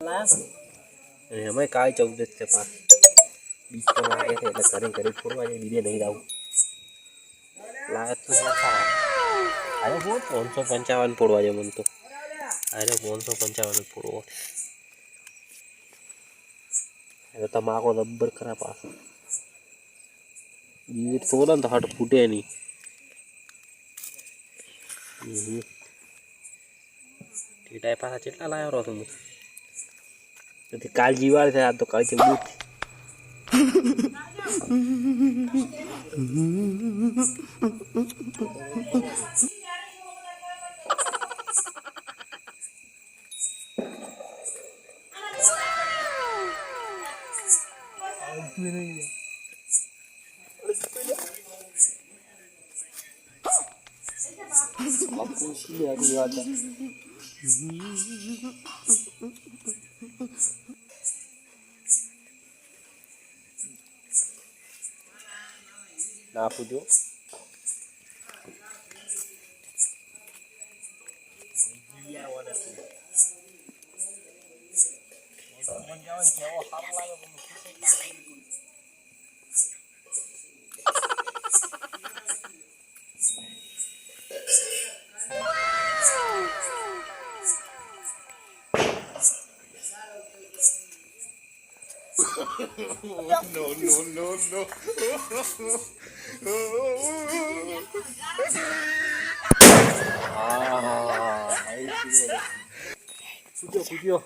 એમાં કાળી ચૌદ જ છે પાસ બીજ તો લાગે છે એટલે ઘરે ઘરે ફોડવા જાય બીજે નહીં આવું લાગે તો સાચા અરે બોલ પાંચસો પંચાવન ફોડવા જાય મને તો અરે પાંચસો પંચાવન જ ફોડવો એટલે તમાકો રબ્બર ખરાબ પાછો બીજ ફોડે ને તો હટ ફૂટે નહીં હમ ટીટાઈ પાછા કેટલા લાવ્યો રહો છું De alto cabete bruti. Ay, mira, જીવાડ છે આ તો કાલ છે no, no, no. પૂજો પૂજો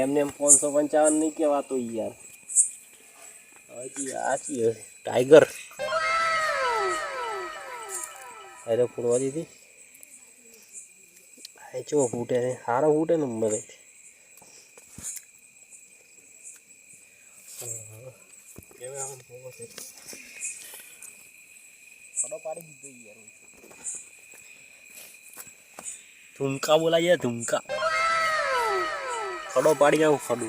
એમને એમ પાંચસો પંચાવન નહીં કહેવાતો યાર. હજી આચી ટાઈગર અરે ફૂટવા દીધી. એ ચો ફૂટે સારો ફૂટે ને બધે ધુમકા બોલાય ધુમકા ખડો પાડી જાવ ખડો.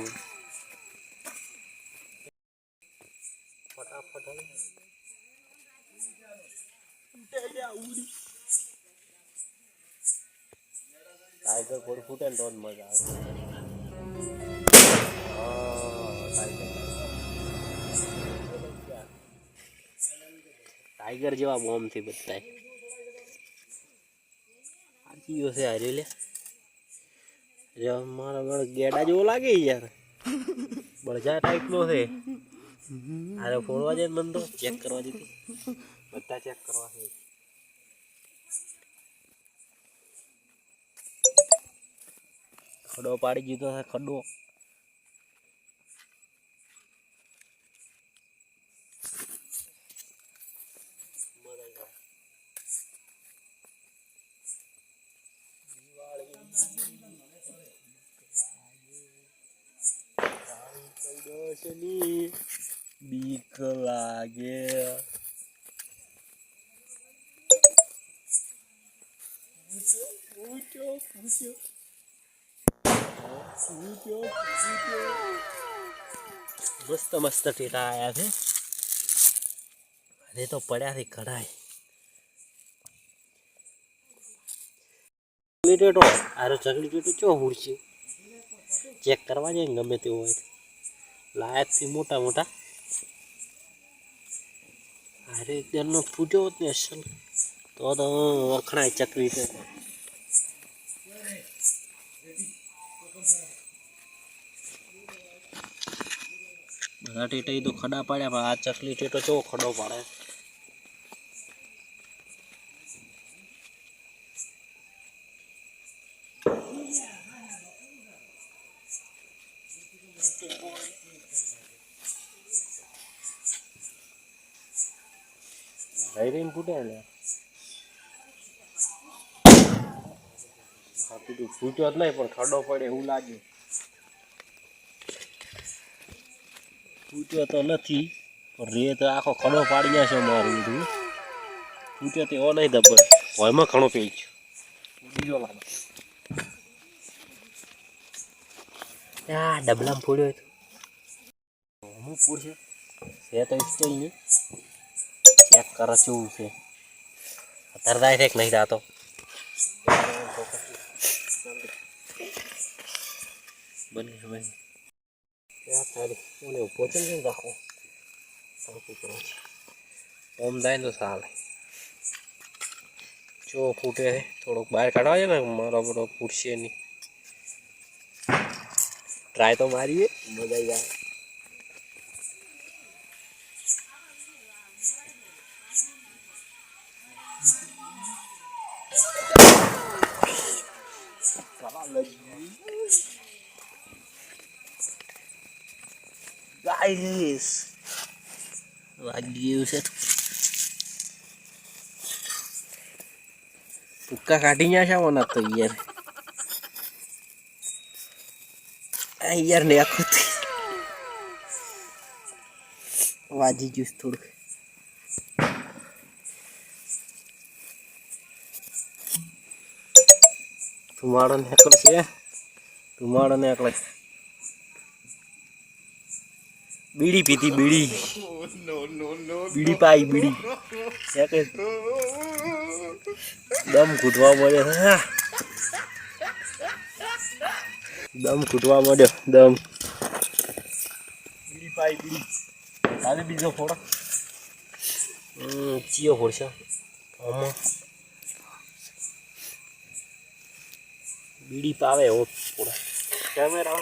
ટાઈગર કોડ ફૂટે ને તો જ મજા આવે ટાઈગર જેવા બોમ્બથી બધાય આરે ફોડવા જાય મન તો ચેક કરવા દીધી બધા ચેક કરવા ખડો પાડી દીધો છે, ખડો. ચૌદશની બીક લાગે મસ્ત મસ્ત ટેટા આવ્યા છે અરે તો પડ્યા છે કઢાઈ ચકલી ટેટો આરો ચકલી ટેટો ચો હુડશે ચેક કરવા જાય ગમે તેવું હોય. લાયકથી મોટા મોટા. અરે એકદમનો ફૂટ્યો હોત ને અસલ. તો તો, વખણાય ચકરી છે બધા ટેટા તો ખડા પાડ્યા, પણ આ ચકલી ટેટો ચો ખડો પાડે? રહી રહીને ફૂટે ને હા કીધું ફૂટ્યો જ નહીં પણ ખાડો પડે એવું લાગે. ફૂટ્યો તો નથી પણ રે તો આખો ખડો પાડી જશે મારું બધું. ફૂટ્યો તો એવો નહીં દબર હોયમાં ઘણો પેજ બીજો લાગે. આ ડબલામાં ફોડ્યો હતો હું પૂછે છે તો સ્ટીલ નહીં. ચેક કરો કેવું છે. અત્યારે દાય છે કે નહીં બને ને રાખો? ઓમ થાય તો ચાલે. જો ફૂટે છે થોડોક બહાર કાઢવા છે ને મારો બધો ફૂટશે નહીં ટ્રાય તો મારીએ મજા આવી જાય. ગાઈસ વાગી ગયું છે પુક્કા કાઢી ગયા છે મને તો યાર આ યાર ને આખું નીકળે છે. ધુમાડો નીકળે બીડી પીધી, બીડી. બીડી પાઈ, બીડી. દમ ઘૂંટવા મળ્યો દમ ઘૂંટવા મળ્યો, દમ. બીડી પાઈ, બીડી. તારે બીજો ફોડો. ચિયો ફોડશે. આમાં. બીડી પાવે એવો કેમેરા